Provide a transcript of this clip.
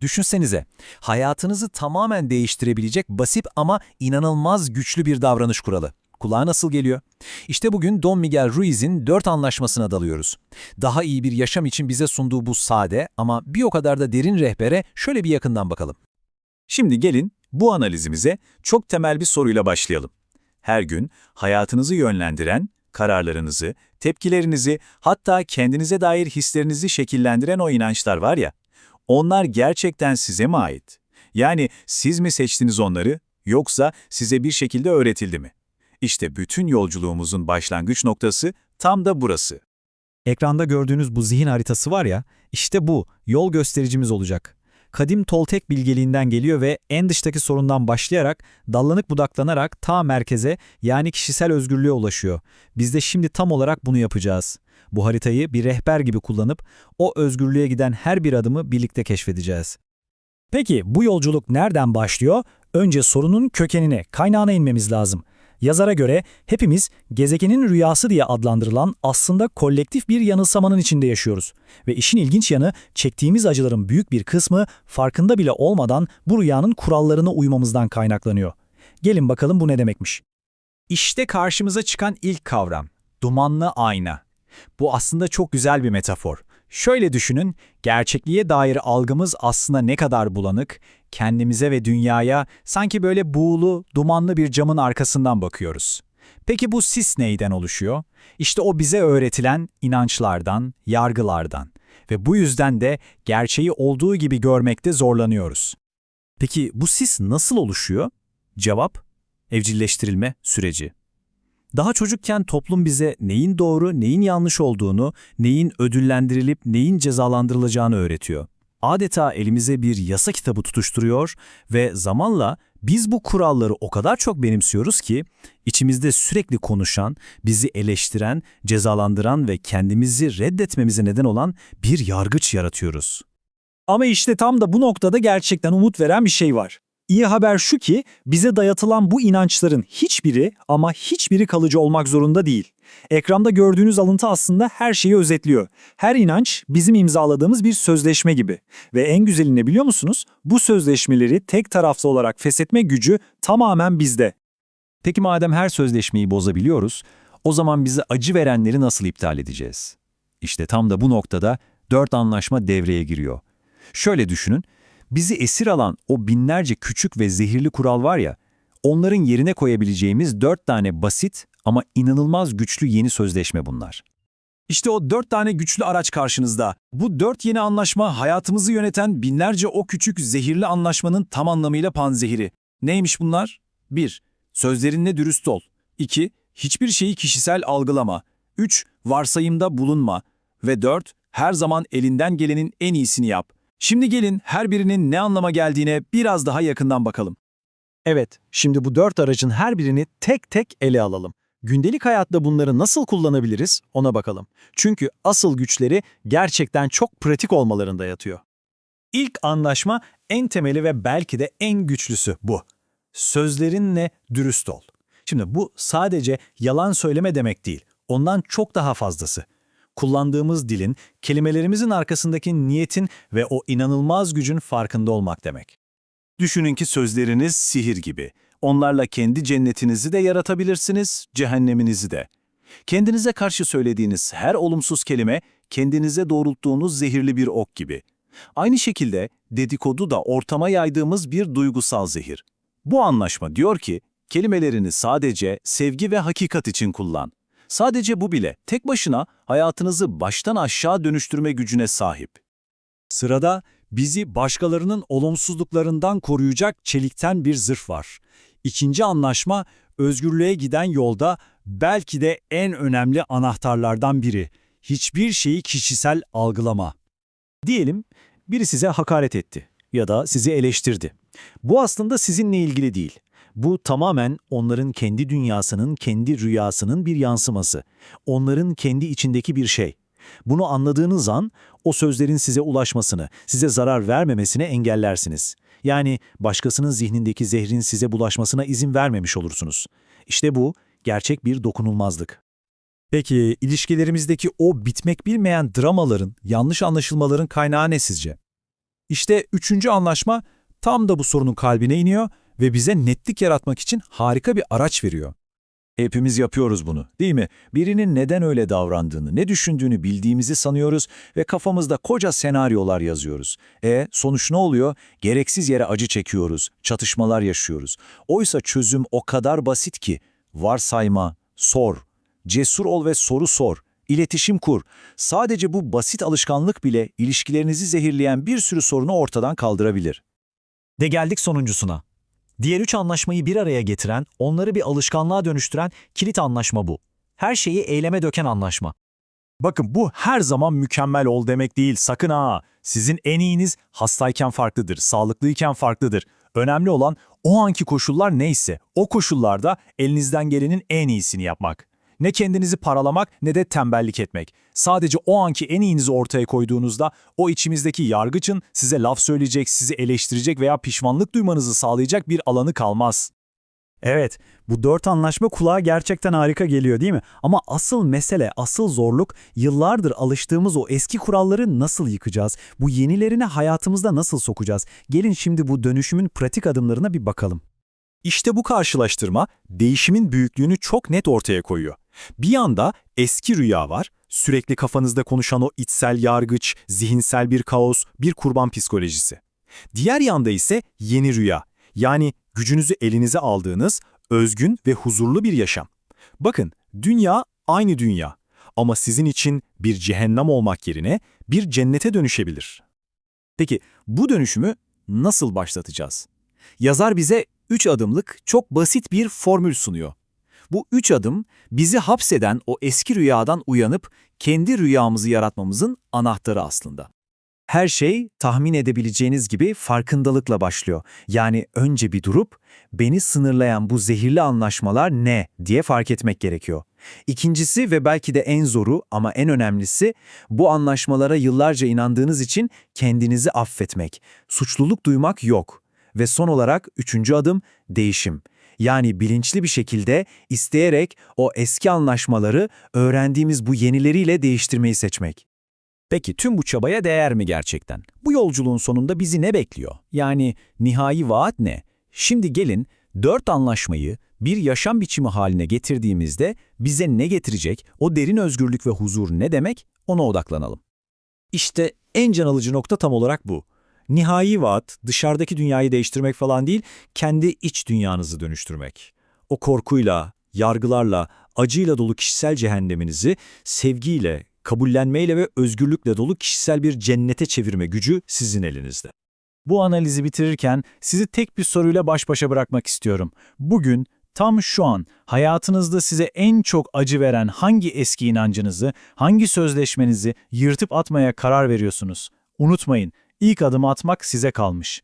Düşünsenize, hayatınızı tamamen değiştirebilecek basit ama inanılmaz güçlü bir davranış kuralı. Kulağa nasıl geliyor? İşte bugün Don Miguel Ruiz'in dört anlaşmasına dalıyoruz. Daha iyi bir yaşam için bize sunduğu bu sade ama bir o kadar da derin rehbere şöyle bir yakından bakalım. Şimdi gelin bu analizimize çok temel bir soruyla başlayalım. Her gün hayatınızı yönlendiren, kararlarınızı, tepkilerinizi, hatta kendinize dair hislerinizi şekillendiren o inançlar var ya, onlar gerçekten size mi ait? Yani siz mi seçtiniz onları, yoksa size bir şekilde öğretildi mi? İşte bütün yolculuğumuzun başlangıç noktası tam da burası. Ekranda gördüğünüz bu zihin haritası var ya, işte bu yol göstericimiz olacak. Kadim Toltek bilgeliğinden geliyor ve en dıştaki sorundan başlayarak, dallanıp budaklanarak ta merkeze yani kişisel özgürlüğe ulaşıyor. Biz de şimdi tam olarak bunu yapacağız. Bu haritayı bir rehber gibi kullanıp o özgürlüğe giden her bir adımı birlikte keşfedeceğiz. Peki bu yolculuk nereden başlıyor? Önce sorunun kökenine, kaynağına inmemiz lazım. Yazara göre hepimiz gezegenin rüyası diye adlandırılan aslında kolektif bir yanılsamanın içinde yaşıyoruz. Ve işin ilginç yanı çektiğimiz acıların büyük bir kısmı farkında bile olmadan bu rüyanın kurallarına uymamızdan kaynaklanıyor. Gelin bakalım bu ne demekmiş. İşte karşımıza çıkan ilk kavram, dumanlı ayna. Bu aslında çok güzel bir metafor. Şöyle düşünün, gerçekliğe dair algımız aslında ne kadar bulanık, kendimize ve dünyaya sanki böyle buğulu, dumanlı bir camın arkasından bakıyoruz. Peki bu sis neyden oluşuyor? İşte o bize öğretilen inançlardan, yargılardan ve bu yüzden de gerçeği olduğu gibi görmekte zorlanıyoruz. Peki bu sis nasıl oluşuyor? Cevap, evcilleştirilme süreci. Daha çocukken toplum bize neyin doğru, neyin yanlış olduğunu, neyin ödüllendirilip neyin cezalandırılacağını öğretiyor. Adeta elimize bir yasa kitabı tutuşturuyor ve zamanla biz bu kuralları o kadar çok benimsiyoruz ki içimizde sürekli konuşan, bizi eleştiren, cezalandıran ve kendimizi reddetmemize neden olan bir yargıç yaratıyoruz. Ama işte tam da bu noktada gerçekten umut veren bir şey var. İyi haber şu ki bize dayatılan bu inançların hiçbiri ama hiçbiri kalıcı olmak zorunda değil. Ekranda gördüğünüz alıntı aslında her şeyi özetliyor. Her inanç bizim imzaladığımız bir sözleşme gibi. Ve en güzeli ne biliyor musunuz? Bu sözleşmeleri tek taraflı olarak feshetme gücü tamamen bizde. Peki madem her sözleşmeyi bozabiliyoruz, o zaman bize acı verenleri nasıl iptal edeceğiz? İşte tam da bu noktada dört anlaşma devreye giriyor. Şöyle düşünün, bizi esir alan o binlerce küçük ve zehirli kural var ya, onların yerine koyabileceğimiz dört tane basit ama inanılmaz güçlü yeni sözleşme bunlar. İşte o dört tane güçlü araç karşınızda. Bu dört yeni anlaşma hayatımızı yöneten binlerce o küçük zehirli anlaşmanın tam anlamıyla panzehiri. Neymiş bunlar? 1. Sözlerinle dürüst ol. 2. Hiçbir şeyi kişisel algılama. 3. Varsayımda bulunma. Ve 4. Her zaman elinden gelenin en iyisini yap. Şimdi gelin her birinin ne anlama geldiğine biraz daha yakından bakalım. Evet, şimdi bu dört aracın her birini tek tek ele alalım. Gündelik hayatta bunları nasıl kullanabiliriz ona bakalım. Çünkü asıl güçleri gerçekten çok pratik olmalarında yatıyor. İlk anlaşma en temeli ve belki de en güçlüsü bu. Sözlerinle dürüst ol. Şimdi bu sadece yalan söyleme demek değil. Ondan çok daha fazlası. Kullandığımız dilin, kelimelerimizin arkasındaki niyetin ve o inanılmaz gücün farkında olmak demek. Düşünün ki sözleriniz sihir gibi. Onlarla kendi cennetinizi de yaratabilirsiniz, cehenneminizi de. Kendinize karşı söylediğiniz her olumsuz kelime, kendinize doğrulttuğunuz zehirli bir ok gibi. Aynı şekilde dedikodu da ortama yaydığımız bir duygusal zehir. Bu anlaşma diyor ki, kelimelerini sadece sevgi ve hakikat için kullan. Sadece bu bile tek başına hayatınızı baştan aşağı dönüştürme gücüne sahip. Sırada bizi başkalarının olumsuzluklarından koruyacak çelikten bir zırh var. İkinci anlaşma özgürlüğe giden yolda belki de en önemli anahtarlardan biri. Hiçbir şeyi kişisel algılama. Diyelim biri size hakaret etti ya da sizi eleştirdi. Bu aslında sizinle ilgili değil. Bu tamamen onların kendi dünyasının, kendi rüyasının bir yansıması. Onların kendi içindeki bir şey. Bunu anladığınız an o sözlerin size ulaşmasını, size zarar vermemesine engellersiniz. Yani başkasının zihnindeki zehrin size bulaşmasına izin vermemiş olursunuz. İşte bu gerçek bir dokunulmazlık. Peki ilişkilerimizdeki o bitmek bilmeyen dramaların, yanlış anlaşılmaların kaynağı ne sizce? İşte üçüncü anlaşma tam da bu sorunun kalbine iniyor ve bize netlik yaratmak için harika bir araç veriyor. Hepimiz yapıyoruz bunu, değil mi? Birinin neden öyle davrandığını, ne düşündüğünü bildiğimizi sanıyoruz ve kafamızda koca senaryolar yazıyoruz. E sonuç ne oluyor? Gereksiz yere acı çekiyoruz, çatışmalar yaşıyoruz. Oysa çözüm o kadar basit ki, varsayma, sor, cesur ol ve soru sor, iletişim kur. Sadece bu basit alışkanlık bile ilişkilerinizi zehirleyen bir sürü sorunu ortadan kaldırabilir. De geldik sonuncusuna. Diğer üç anlaşmayı bir araya getiren, onları bir alışkanlığa dönüştüren kilit anlaşma bu. Her şeyi eyleme döken anlaşma. Bakın bu her zaman mükemmel ol demek değil sakın ha. Sizin en iyiniz hastayken farklıdır, sağlıklıyken farklıdır. Önemli olan o anki koşullar neyse o koşullarda elinizden gelenin en iyisini yapmak. Ne kendinizi paralamak ne de tembellik etmek. Sadece o anki en iyinizi ortaya koyduğunuzda o içimizdeki yargıçın size laf söyleyecek, sizi eleştirecek veya pişmanlık duymanızı sağlayacak bir alanı kalmaz. Evet, bu dört anlaşma kulağa gerçekten harika geliyor değil mi? Ama asıl mesele, asıl zorluk yıllardır alıştığımız o eski kuralları nasıl yıkacağız? Bu yenilerini hayatımızda nasıl sokacağız? Gelin şimdi bu dönüşümün pratik adımlarına bir bakalım. İşte bu karşılaştırma değişimin büyüklüğünü çok net ortaya koyuyor. Bir yanda eski rüya var, sürekli kafanızda konuşan o içsel yargıç, zihinsel bir kaos, bir kurban psikolojisi. Diğer yanda ise yeni rüya, yani gücünüzü elinize aldığınız özgün ve huzurlu bir yaşam. Bakın, dünya aynı dünya ama sizin için bir cehennem olmak yerine bir cennete dönüşebilir. Peki bu dönüşümü nasıl başlatacağız? Yazar bize 3 adımlık çok basit bir formül sunuyor. Bu üç adım bizi hapseden o eski rüyadan uyanıp kendi rüyamızı yaratmamızın anahtarı aslında. Her şey tahmin edebileceğiniz gibi farkındalıkla başlıyor. Yani önce bir durup beni sınırlayan bu zehirli anlaşmalar ne diye fark etmek gerekiyor. İkincisi ve belki de en zoru ama en önemlisi bu anlaşmalara yıllarca inandığınız için kendinizi affetmek. Suçluluk duymak yok. Ve son olarak üçüncü adım değişim. Yani bilinçli bir şekilde isteyerek o eski anlaşmaları öğrendiğimiz bu yenileriyle değiştirmeyi seçmek. Peki tüm bu çabaya değer mi gerçekten? Bu yolculuğun sonunda bizi ne bekliyor? Yani nihai vaat ne? Şimdi gelin dört anlaşmayı bir yaşam biçimi haline getirdiğimizde bize ne getirecek, o derin özgürlük ve huzur ne demek ona odaklanalım. İşte en can alıcı nokta tam olarak bu. Nihai vaat dışarıdaki dünyayı değiştirmek falan değil, kendi iç dünyanızı dönüştürmek. O korkuyla, yargılarla, acıyla dolu kişisel cehenneminizi sevgiyle, kabullenmeyle ve özgürlükle dolu kişisel bir cennete çevirme gücü sizin elinizde. Bu analizi bitirirken sizi tek bir soruyla baş başa bırakmak istiyorum. Bugün, tam şu an hayatınızda size en çok acı veren hangi eski inancınızı, hangi sözleşmenizi yırtıp atmaya karar veriyorsunuz? Unutmayın, ilk adımı atmak size kalmış.